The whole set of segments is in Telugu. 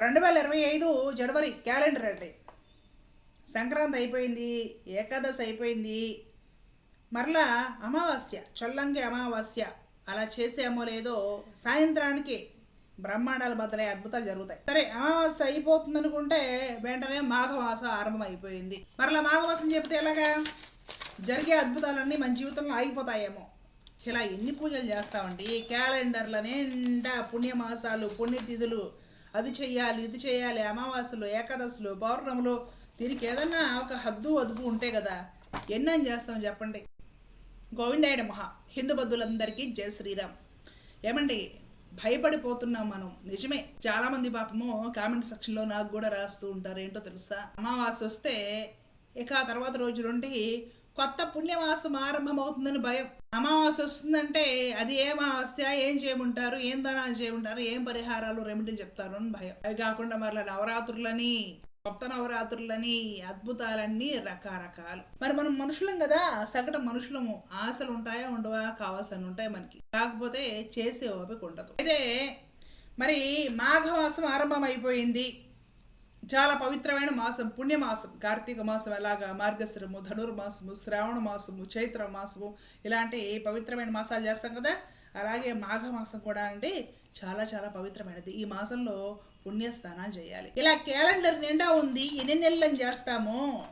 రెండు వేల ఇరవై ఐదు జనవరి క్యాలెండర్ అండి. సంక్రాంతి అయిపోయింది ఏకాదశి అయిపోయింది. మరలా అమావాస్య చొల్లంగి అమావాస్య అలా చేసామో లేదో సాయంత్రానికి బ్రహ్మాండాలు బదులై అద్భుతాలు జరుగుతాయి. సరే అమావాస్య అయిపోతుంది అనుకుంటే వెంటనే మాఘమాసం ఆరంభం అయిపోయింది మరలా మాఘమాసం చెప్తే ఎలాగా? జరిగే అద్భుతాలన్నీ మన జీవితంలో ఆగిపోతాయేమో. ఇలా ఎన్ని పూజలు చేస్తామండి? క్యాలెండర్ల నిండా పుణ్యమాసాలు పుణ్యతిథులు అది చెయ్యాలి ఇది చేయాలి అమావాస్యలో ఏకాదశులు పౌర్ణములు దీనికి ఏదన్నా ఒక హద్దు అదుపు ఉంటే కదా ఎన్నని చేస్తాం చెప్పండి? గోవిందాయుడు మహా హిందూ బంధువులందరికీ జై శ్రీరామ్. ఏమండి భయపడిపోతున్నాం మనం నిజమే. చాలా మంది పాపము కామెంట్ సెక్షన్లో నాకు కూడా రాస్తూ ఉంటారు ఏంటో తెలుసా? అమావాస్య వస్తే ఇక ఆ తర్వాత రోజు నుండి కొత్త పుణ్యమాసం ఆరంభమవుతుందని భయం. అమావాస్య వస్తుందంటే అది ఏ అమావాస్య ఏం చేయమంటారు ఏం దానాలు చేయమంటారు ఏం పరిహారాలు రెమెడీలు చెప్తారు అని భయం. అవి కాకుండా మరలా నవరాత్రులని కొత్త నవరాత్రులని అద్భుతాలన్నీ రకరకాలు. మరి మనం మనుషులం కదా సగటు మనుషులము. ఆశలు ఉంటాయా ఉండవా కావాల్సిన ఉంటాయి మనకి. కాకపోతే చేసే ఓపిక ఉండదు. అయితే మరి మాఘమాసం ఆరంభం అయిపోయింది చాలా పవిత్రమైన మాసం పుణ్యమాసం కార్తీక మాసం ఎలాగా? మార్గశిరము ధనుర్మాసము శ్రావణ మాసము చైత్ర మాసము ఇలాంటి పవిత్రమైన మాసాలు చేస్తాం కదా? అలాగే మాఘమాసం కూడా అండి చాలా చాలా పవిత్రమైనది. ఈ మాసంలో పుణ్యస్నానాలు చేయాలి. ఇలా క్యాలెండర్ నిండా ఉంది. ఎన్ని నెలలను చేస్తాము?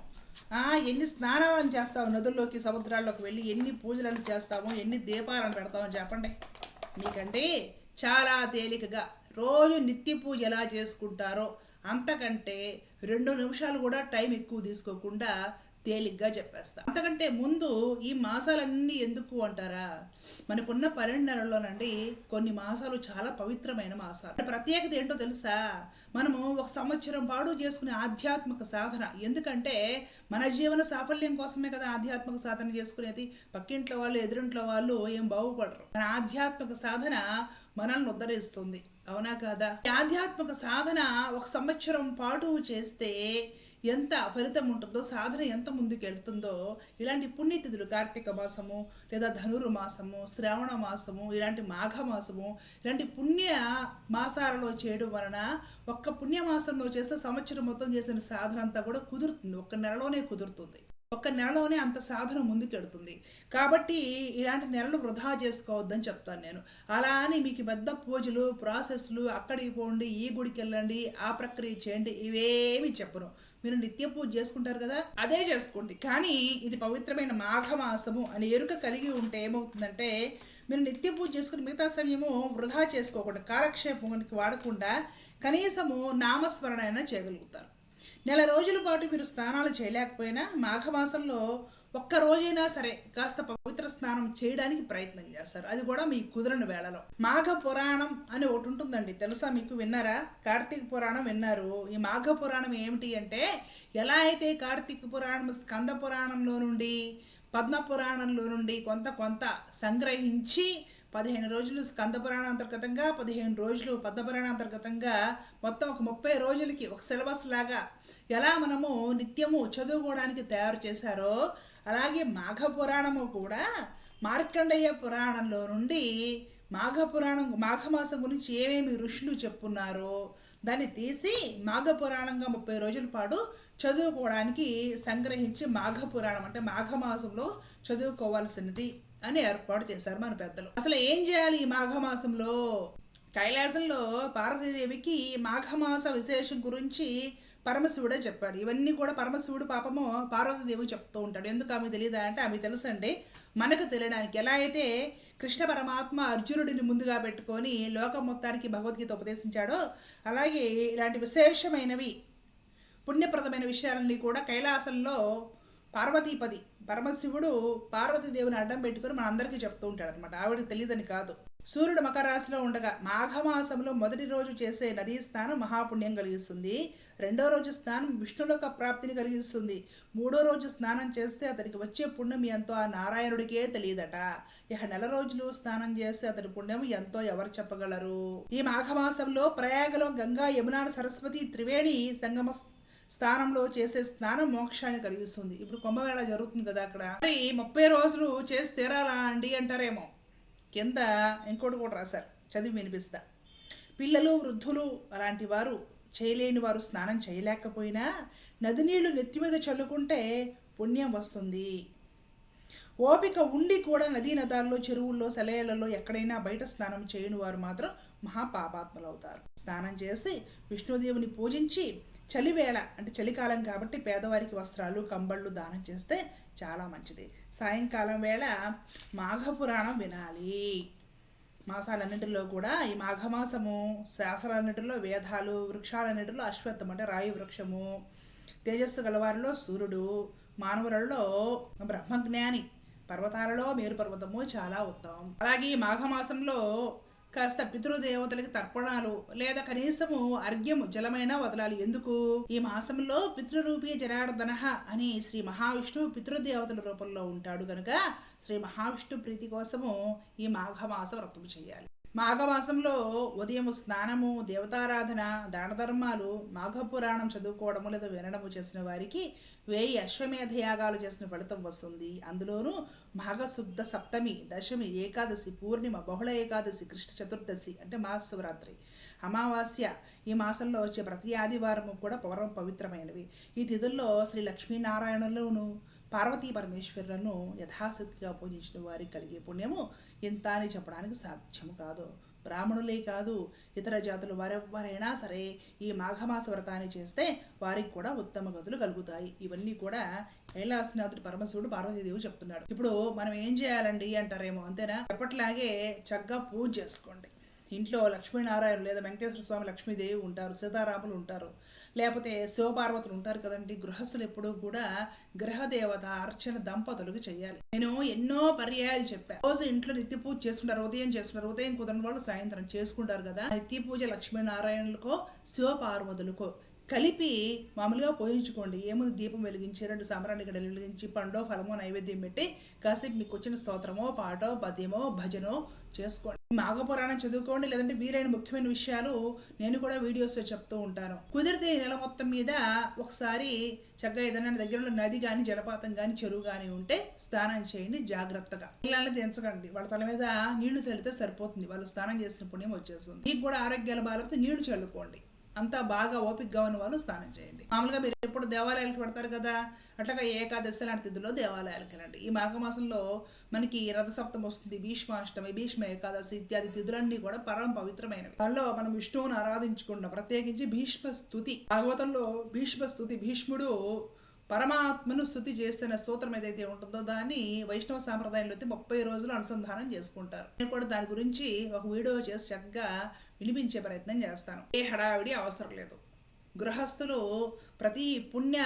ఎన్ని స్నానాలను చేస్తాము? నదుల్లోకి సముద్రాల్లోకి వెళ్ళి ఎన్ని పూజలను చేస్తాము? ఎన్ని దీపాలను పెడతామో? చెప్పండి. మీకంటే చాలా తేలికగా. రోజు నిత్య పూజ ఎలా చేసుకుంటారో అంతకంటే రెండు నిమిషాలు కూడా టైం ఎక్కువ తీసుకోకుండా తేలిగ్గా చెప్పేస్తా. అంతకంటే ముందు ఈ మాసాలన్నీ ఎందుకు అంటారా? మనకున్న పన్నెండు నెలల్లోనండి కొన్ని మాసాలు చాలా పవిత్రమైన మాసాలు. ప్రత్యేకత ఏంటో తెలుసా? మనము ఒక సంవత్సరం పాటు చేసుకునే ఆధ్యాత్మిక సాధన. ఎందుకంటే మన జీవన సాఫల్యం కోసమే కదా ఆధ్యాత్మిక సాధన చేసుకునేది. పక్కింట్లో వాళ్ళు ఎదురింట్లో వాళ్ళు ఏం బాగుపడరు. మన ఆధ్యాత్మిక సాధన మనల్ని ఉద్ధరిస్తుంది. అవునా కాదా? ఆధ్యాత్మిక సాధన ఒక సంవత్సరం పాటు చేస్తే ఎంత ఫలితం ఉంటుందో సాధన ఎంత ముందుకెళ్తుందో ఇలాంటి పుణ్యతిథులు కార్తీక మాసము లేదా ధనుర్మాసము శ్రావణ మాసము ఇలాంటి మాఘ మాసము ఇలాంటి పుణ్య మాసాలలో చేయడం వలన ఒక్క పుణ్యమాసంలో చేస్తే సంవత్సరం మొత్తం చేసిన సాధన అంతా కూడా కుదురుతుంది. ఒక్క నెలలోనే కుదురుతుంది. ఒక్క నెలలోనే అంత సాధన ముందుకెడుతుంది. కాబట్టి ఇలాంటి నెలలు వృధా చేసుకోవద్దని చెప్తాను నేను. అలా అని మీకు పెద్ద పూజలు ప్రాసెస్లు అక్కడికి పోండి ఈ గుడికి వెళ్ళండి ఆ ప్రక్రియ చేయండి ఇవేమి చెప్పను. మీరు నిత్య పూజ చేసుకుంటారు కదా అదే చేసుకోండి. కానీ ఇది పవిత్రమైన మాఘమాసము అని ఎరుక కలిగి ఉంటే ఏమవుతుందంటే మీరు నిత్య పూజ చేసుకుని మిగతా సమయము వృధా చేసుకోకుండా కాలక్షేపానికి వాడకుండా కనీసము నామస్మరణ అయినా చేయగలుగుతారు. నెల రోజుల పాటు మీరు స్నానాలు చేయలేకపోయినా మాఘమాసంలో ఒక్క రోజైనా సరే కాస్త పవిత్ర స్నానం చేయడానికి ప్రయత్నం చేస్తారు. అది కూడా మీ కుదరని వేళలో. మాఘ పురాణం అని ఒకటి ఉంటుందండి. తెలుసా మీకు? విన్నారా? కార్తీక పురాణం విన్నారు. ఈ మాఘ పురాణం ఏమిటి అంటే ఎలా అయితే కార్తీక పురాణం స్కంద పురాణంలో నుండి పద్మ పురాణంలో నుండి కొంత కొంత సంగ్రహించి పదిహేను రోజులు స్కందపురాణ అంతర్గతంగా పదిహేను రోజులు పద్మపురాణ అంతర్గతంగా మొత్తం ఒక ముప్పై రోజులకి ఒక సిలబస్ లాగా ఎలా మనము నిత్యము చదువుకోవడానికి తయారు చేశారో అలాగే మాఘ పురాణము కూడా మార్కండేయ పురాణంలో నుండి మాఘ పురాణం మాఘమాసం గురించి ఏమేమి ఋషులు చెప్పున్నారో దాన్ని తీసి మాఘ పురాణంగా ముప్పై రోజుల పాటు చదువుకోవడానికి సంగ్రహించి మాఘ పురాణం అంటే మాఘమాసంలో చదువుకోవాల్సినది. అని ఏర్పాటు చేశారు మన పెద్దలు. అసలు ఏం చేయాలి ఈ మాఘమాసంలో? కైలాసంలో పార్వతీదేవికి మాఘమాస విశేషం గురించి పరమశివుడే చెప్పాడు. ఇవన్నీ కూడా పరమశివుడు పాపము పార్వతీదేవికి చెప్తూ ఉంటాడు. ఎందుకు ఆమె తెలియదా అంటే ఆమె తెలుసండి మనకు తెలియడానికి. ఎలా అయితే కృష్ణ పరమాత్మ అర్జునుడిని ముందుగా పెట్టుకొని లోకం మొత్తానికి భగవద్గీత ఉపదేశించాడో అలాగే ఇలాంటి విశేషమైనవి పుణ్యప్రదమైన విషయాలన్నీ కూడా కైలాసంలో పార్వతీపది పరమశివుడు పార్వతీదేవిని అడ్డం పెట్టుకుని మనందరికీ చెప్తూ ఉంటాడు అనమాట ఆవిడకి తెలియదని కాదు. సూర్యుడు మకర రాశిలో ఉండగా మాఘమాసంలో మొదటి రోజు చేసే నదీ స్నానం మహాపుణ్యం కలిగిస్తుంది. రెండో రోజు స్నానం విష్ణులోక ప్రాప్తిని కలిగిస్తుంది. మూడో రోజు స్నానం చేస్తే అతనికి వచ్చే పుణ్యం ఎంతో ఆ నారాయణుడికే తెలియదట. ఇక నెల రోజులు స్నానం చేస్తే అతని పుణ్యం ఎంతో ఎవరు చెప్పగలరు? ఈ మాఘమాసంలో ప్రయాగలో గంగా యమునా సరస్వతి త్రివేణి సంగమ స్థానంలో చేసే స్నానం మోక్షాన్ని కలిగిస్తుంది. ఇప్పుడు కుంభమేళ జరుగుతుంది కదా అక్కడ. మరి ముప్పై రోజులు చేసి తీరాలా అండి అంటారేమో. కింద ఇంకోటి కూడా రాశారు. చదివి వినిపిస్తా. పిల్లలు వృద్ధులు అలాంటి వారు చేయలేని వారు స్నానం చేయలేకపోయినా నది నీళ్ళు నెత్తి మీద చల్లుకుంటే పుణ్యం వస్తుంది. ఓపిక ఉండి కూడా నదీ నదాల్లో చెరువుల్లో సెలయేళ్ళలో ఎక్కడైనా బయట స్నానం చేయని వారు మాత్రం మహాపాపాత్మలవుతారు. స్నానం చేసి విష్ణుదేవుని పూజించి చలివేళ అంటే చలికాలం కాబట్టి పేదవారికి వస్త్రాలు కంబళ్ళు దానం చేస్తే చాలా మంచిది. సాయంకాలం వేళ మాఘపురాణం వినాలి. మాసాలన్నింటిలో కూడా ఈ మాఘమాసము శాసనాలన్నింటిలో వేదాలు వృక్షాలన్నింటిలో అశ్వత్థం అంటే రాయి వృక్షము తేజస్సు గలవారిలో సూర్యుడు మానవులలో బ్రహ్మజ్ఞాని పర్వతాలలో మేరు పర్వతము చాలా ఉత్తమం. అలాగే ఈ మాఘమాసంలో కాస్త పితృదేవతలకి తర్పణాలు లేదా కనీసము అర్ఘ్యము జలమైనా వదలాలి. ఎందుకు? ఈ మాసంలో పితృరూపీ జనార్దన అని శ్రీ మహావిష్ణువు పితృదేవతల రూపంలో ఉంటాడు కనుక శ్రీ మహావిష్ణు ప్రీతి కోసము ఈ మాఘమాస వ్రతం చేయాలి. మాఘమాసంలో ఉదయం స్నానము దేవతారాధన దానధర్మాలు మాఘపురాణం చదువుకోవడము లేదా వినడము చేసిన వారికి వేయి అశ్వమేధ యాగాలు చేసిన ఫలితం వస్తుంది. అందులోనూ మాఘశుద్ధ సప్తమి దశమి ఏకాదశి పూర్ణిమ బహుళ ఏకాదశి కృష్ణ చతుర్దశి అంటే మహాశివరాత్రి అమావాస్య ఈ మాసంలో వచ్చే ప్రతి ఆదివారము కూడా పౌరం పవిత్రమైనవి. ఈ తిథుల్లో శ్రీ లక్ష్మీనారాయణులను పార్వతీ పరమేశ్వరులను యథాశక్తిగా పూజించిన వారికి కలిగే పుణ్యము ఇంత అని చెప్పడానికి సాధ్యం కాదు. బ్రాహ్మణులే కాదు ఇతర జాతులు వారెవ్వరైనా సరే ఈ మాఘమాస వ్రతాన్ని చేస్తే వారికి కూడా ఉత్తమ గతులు కలుగుతాయి. ఇవన్నీ కూడా కైలాసనాథుడు పరమశివుడు పార్వతీదేవి చెప్తున్నాడు. ఇప్పుడు మనం ఏం చేయాలండి అంటారేమో అంతేనా? ఎప్పటిలాగే చక్కగా పూజ చేసుకోండి. ఇంట్లో లక్ష్మీనారాయణ లేదా వెంకటేశ్వర స్వామి లక్ష్మీదేవి ఉంటారు సీతారాములు ఉంటారు లేకపోతే శివపార్వతులు ఉంటారు కదండి గృహస్థులు ఎప్పుడూ కూడా గ్రహదేవత అర్చన దంపతులకు చేయాలి. నేను ఎన్నో పర్యాయాలు చెప్పాను రోజు ఇంట్లో నిత్య పూజ చేసుకుంటారు ఉదయం చేసుకుంటారు ఉదయం కుదరని వాళ్ళు సాయంత్రం చేసుకుంటారు కదా. నిత్య పూజ లక్ష్మీనారాయణులకో శివపార్వతులకో కలిపి మామూలుగా పోయించుకోండి. ఏముంది దీపం వెలిగించి రెండు సామరాన్ని గడలు వెలిగించి పండో ఫలమో నైవేద్యం పెట్టి కాసేపు మీకు వచ్చిన స్తోత్రమో పాటో పద్యమో భజనో చేసుకోండి. మాఘపురాణం చదువుకోండి లేదంటే వీరైన ముఖ్యమైన విషయాలు నేను కూడా వీడియోస్లో చెప్తూ ఉంటాను. కుదిరితే ఈ నెల మొత్తం మీద ఒకసారి చక్కగా ఏదైనా దగ్గరలో నది కానీ జలపాతం కానీ చెరువు కానీ ఉంటే స్నానం చేయండి జాగ్రత్తగా. పిల్లల్ని తెంచకండి వాళ్ళ తల మీద నీళ్ళు చల్లితే సరిపోతుంది. వాళ్ళు స్నానం చేసిన పుణ్యం వచ్చేస్తుంది. మీకు కూడా ఆరోగ్యాలు బాగాలేకపోతే నీళ్ళు చల్లుకోండి. అంతా బాగా ఓపికగా ఉన్న వాళ్ళు స్నానం చేయండి. మామూలుగా మీరు ఎప్పుడు దేవాలయాలకు పెడతారు కదా అట్లాగా ఏకాదశి లాంటి తిథుల్లో దేవాలయాలకు వెళ్ళండి. ఈ మాఘమాసంలో మనకి రథసప్తం వస్తుంది భీష్మాష్టమి భీష్మ ఏకాదశి ఇత్యాది తిథులన్నీ కూడా పరమ పవిత్రమైనవి. దానిలో మనం విష్ణువుని ఆరాధించుకుంటాం. ప్రత్యేకించి భీష్మ స్థుతి. భాగవతంలో భీష్మ స్థుతి భీష్ముడు పరమాత్మను స్థుతి చేస్తున్న స్తోత్రం ఏదైతే ఉంటుందో దాన్ని వైష్ణవ సాంప్రదాయంలో అయితే ముప్పై రోజులు అనుసంధానం చేసుకుంటారు. నేను కూడా దాని గురించి ఒక వీడియో చేసి చక్కగా వినిపించే ప్రయత్నం చేస్తాను. ఏ హడావిడి అవసరం లేదు. గృహస్థులు ప్రతి పుణ్య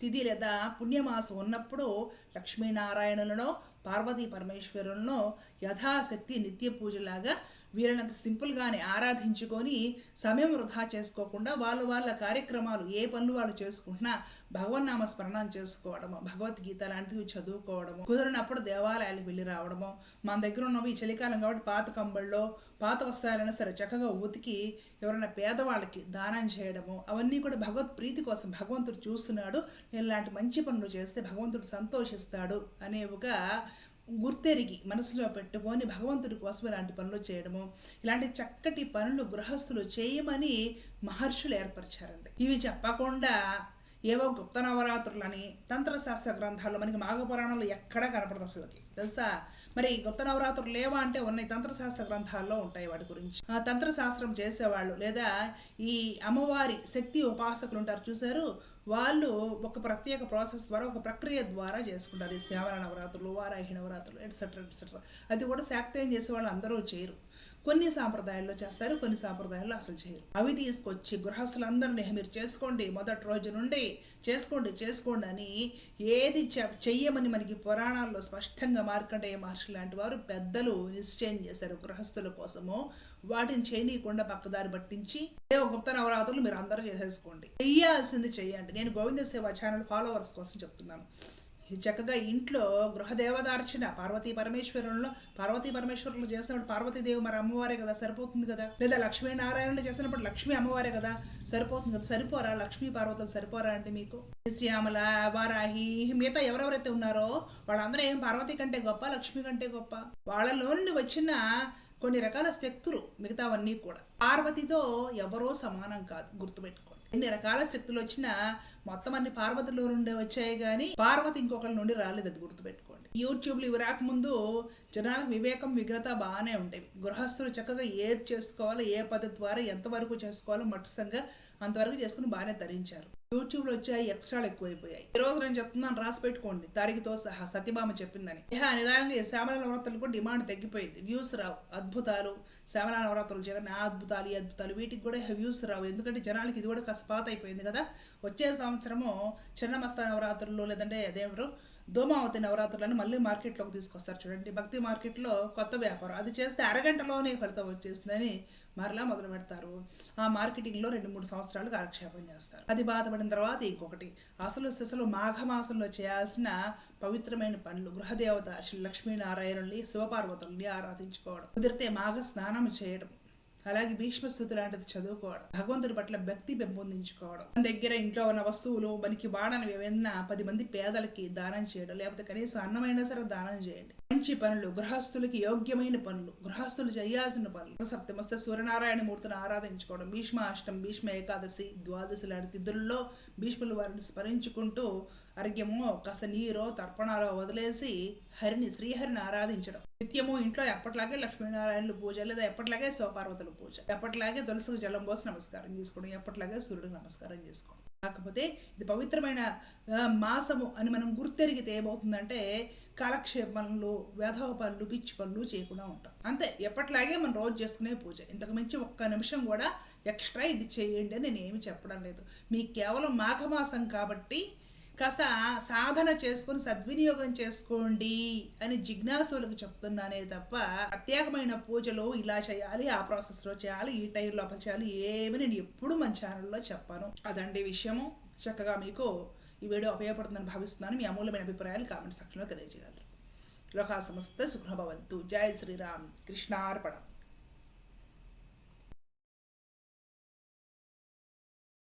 తిథి లేదా పుణ్యమాసం ఉన్నప్పుడు లక్ష్మీనారాయణులను పార్వతీ పరమేశ్వరులను యథాశక్తి నిత్య పూజలాగా వీరినంత సింపుల్గానే ఆరాధించుకొని సమయం వృధా చేసుకోకుండా వాళ్ళు వాళ్ళ కార్యక్రమాలు ఏ పనులు వాళ్ళు చేసుకుంటున్నా భగవన్నామ స్మరణం చేసుకోవడము భగవద్గీత లాంటివి చదువుకోవడము కుదిరినప్పుడు దేవాలయాలకు వెళ్ళి రావడము మన దగ్గర ఉన్నవి చలికాలం కాబట్టి పాత కంబళ్ళలో పాత వస్త్రాలైనా సరే చక్కగా ఉతికి ఎవరైనా పేదవాళ్ళకి దానం చేయడము అవన్నీ కూడా భగవత్ ప్రీతి కోసం భగవంతుడు చూస్తున్నాడు. నేను ఇలాంటి మంచి పనులు చేస్తే భగవంతుడు సంతోషిస్తాడు అనే ఒక గుర్తెరిగి మనసులో పెట్టుకొని భగవంతుడి కోసం ఇలాంటి పనులు చేయడము ఇలాంటి చక్కటి పనులు గృహస్థులు చేయమని మహర్షులు ఏర్పరిచారండి. ఇవి చెప్పకుండా ఏవో గుప్త నవరాత్రులని తంత్రశాస్త్ర గ్రంథాల్లో మనకి మాఘపురాణంలో ఎక్కడా కనపడదు అసలుకి. తెలుసా? మరి గుప్త నవరాత్రులు లేవా అంటే ఉన్నాయి తంత్రశాస్త్ర గ్రంథాల్లో ఉంటాయి వాటి గురించి. ఆ తంత్రశాస్త్రం చేసేవాళ్ళు లేదా ఈ అమ్మవారి శక్తి ఉపాసకులు ఉంటారు చూశారు? వాళ్ళు ఒక ప్రత్యేక ప్రాసెస్ ద్వారా ఒక ప్రక్రియ ద్వారా చేసుకుంటారు. ఈ శ్యామల నవరాత్రులు వారాహి నవరాత్రులు ఎట్సెట్రా ఎట్సెట్రా అది కూడా శాక్తేయం చేసే వాళ్ళు అందరూ చేయరు. కొన్ని సాంప్రదాయాల్లో చేస్తారు కొన్ని సాంప్రదాయాల్లో అసలు చేయరు. అవి తీసుకొచ్చి గృహస్థులందరినీ మీరు చేసుకోండి మొదటి రోజు నుండి చేసుకోండి చేసుకోండి అని ఏది చెయ్యమని మనకి పురాణాల్లో స్పష్టంగా మార్కండేయ మహర్షి లాంటి వారు పెద్దలు నిశ్చయం చేశారు గృహస్థుల కోసము. వాటిని చేయనీయకుండా పక్కదారి పట్టించి ఏ గుప్త నవరాత్రులు మీరు అందరూ చేసేసుకోండి. చెయ్యాల్సింది చేయండి నేను గోవింద సేవ ఛానల్ ఫాలోవర్స్ కోసం చెప్తున్నాను. చక్కగా ఇంట్లో గృహదేవతార్చన పార్వతీ పరమేశ్వరుల్లో పార్వతీ పరమేశ్వరులు చేసినప్పుడు పార్వతీదేవి మరి అమ్మవారే కదా సరిపోతుంది కదా? లేదా లక్ష్మీనారాయణులు చేసినప్పుడు లక్ష్మీ అమ్మవారే కదా సరిపోతుంది కదా? సరిపోరా? లక్ష్మీ పార్వతులు సరిపోరా అంటే మీకు? శ్యామల వారాహి మిగతా ఎవరెవరైతే ఉన్నారో వాళ్ళందరూ ఏం పార్వతి కంటే గొప్ప లక్ష్మి కంటే గొప్ప? వాళ్ళలో నుండి వచ్చిన కొన్ని రకాల శక్తులు మిగతావన్నీ కూడా. పార్వతితో ఎవరో సమానం కాదు గుర్తుపెట్టుకోండి. ఎన్ని రకాల శక్తులు వచ్చినా మొత్తం అన్ని పార్వతిలో నుండి వచ్చాయి కానీ పార్వతి ఇంకొకరి నుండి రాలేదు అది గుర్తుపెట్టుకోండి. యూట్యూబ్లు ఇవి రాకముందు జనాలకు వివేకం విగ్రత బాగానే ఉండేవి గృహస్థులు చక్కగా ఏది చేసుకోవాలో ఏ పద్ధతి ద్వారా ఎంతవరకు చేసుకోవాలో మట్టుసంగా అంతవరకు చేసుకుని బాగానే ధరించారు. యూట్యూబ్లో వచ్చాయి ఎక్స్ట్రాలు ఎక్కువైపోయాయి. ఈ రోజు నేను చెప్తున్నాను రాసి పెట్టుకోండి. తారీఖుతో సహా సత్యభామ చెప్పిందని. ఇహ నిదానంగా శ్యామల నవరాత్రులు కూడా డిమాండ్ తగ్గిపోయింది. వ్యూస్ రావు. అద్భుతాలు. శ్యామల నవరాత్రులు జగన్ ఆ అద్భుతాలు ఈ అద్భుతాలు. వీటికి కూడా వ్యూస్ రావు. ఎందుకంటే జనాలకి ఇది కూడా కాస్త పాత అయిపోయింది కదా. వచ్చే సంవత్సరము చిన్నమస్త నవరాత్రులు లేదంటే అదేమరు దోమావతి నవరాత్రులను మళ్ళీ మార్కెట్లోకి తీసుకొస్తారు. చూడండి. భక్తి మార్కెట్లో కొత్త వ్యాపారం. అది చేస్తే అరగంటలోనే ఫలితం వచ్చేస్తుందని మరలా మొదలు పెడతారు. ఆ మార్కెటింగ్లో రెండు మూడు సంవత్సరాలు కాలక్షేపం చేస్తారు. అది బాధపడిన తర్వాత ఇంకొకటి అసలు సిసలు మాఘమాసంలో చేయాల్సిన పవిత్రమైన పనులు గృహదేవత శ్రీ లక్ష్మీనారాయణుల్ని శివపార్వతుల్ని ఆరాధించుకోవడం కుదిరితే మాఘ స్నానం చేయడం అలాగే భీష్మస్థుతి లాంటిది చదువుకోవడం భగవంతుడి పట్ల భక్తి పెంపొందించుకోవడం. మన దగ్గర ఇంట్లో ఉన్న వస్తువులు మనకి వాడని ఏమైనా పది మంది పేదలకి దానం చేయడం లేకపోతే కనీసం అన్నమైనా సరే దానం చేయండి. మంచి పనులు గృహస్థులకి యోగ్యమైన పనులు గృహస్థులు చేయాల్సిన పనులు. సప్తమస్తే సూర్యనారాయణ మూర్తిని ఆరాధించుకోవడం భీష్మ అష్టం భీష్మ ఏకాదశి ద్వాదశి లాంటి తిథుల్లో భీష్ములు వారిని స్మరించుకుంటూ అర్ఘ్యము కాస్త నీరో తర్పణాలో వదిలేసి హరిని శ్రీహరిని ఆరాధించడం. నిత్యము ఇంట్లో ఎప్పటిలాగే లక్ష్మీనారాయణులు పూజ లేదా ఎప్పటిలాగే శివపార్వతుల పూజ ఎప్పటిలాగే తులసికి జలం పోసి నమస్కారం చేసుకోవడం ఎప్పటిలాగే సూర్యుడికి నమస్కారం చేసుకోవడం. కాకపోతే ఇది పవిత్రమైన మాసము అని మనం గుర్తెరిగితే ఏమవుతుందంటే కాలక్షేప పనులు వేధవ పనులు పిచ్చి పనులు చేయకుండా ఉంటాం. అంతే ఎప్పటిలాగే మనం రోజు చేసుకునే పూజ. ఇంతకు మించి ఒక్క నిమిషం కూడా ఎక్స్ట్రా ఇది చేయండి అని నేను ఏమి చెప్పడం లేదు. మీకు కేవలం మాఘమాసం కాబట్టి కాస్త సాధన చేసుకొని సద్వినియోగం చేసుకోండి అని జిజ్ఞాసులకు చెప్తున్నానే తప్ప ప్రత్యేకమైన పూజలు ఇలా చేయాలి ఆ ప్రాసెస్లో చేయాలి ఈ టైం లోపల చేయాలి ఏమి నేను ఎప్పుడు మన ఛానల్లో చెప్పాను. అదండి విషయము. చక్కగా మీకు ఈ వీడియో ఉపయోగపడుతుందని భావిస్తున్నాను. మీ అమూల్యమైన అభిప్రాయాలు కామెంట్ సెక్షన్లో తెలియజేయాలి. లోకా సమస్త సుఖభవంతు. జై శ్రీరామ్. కృష్ణార్పణం.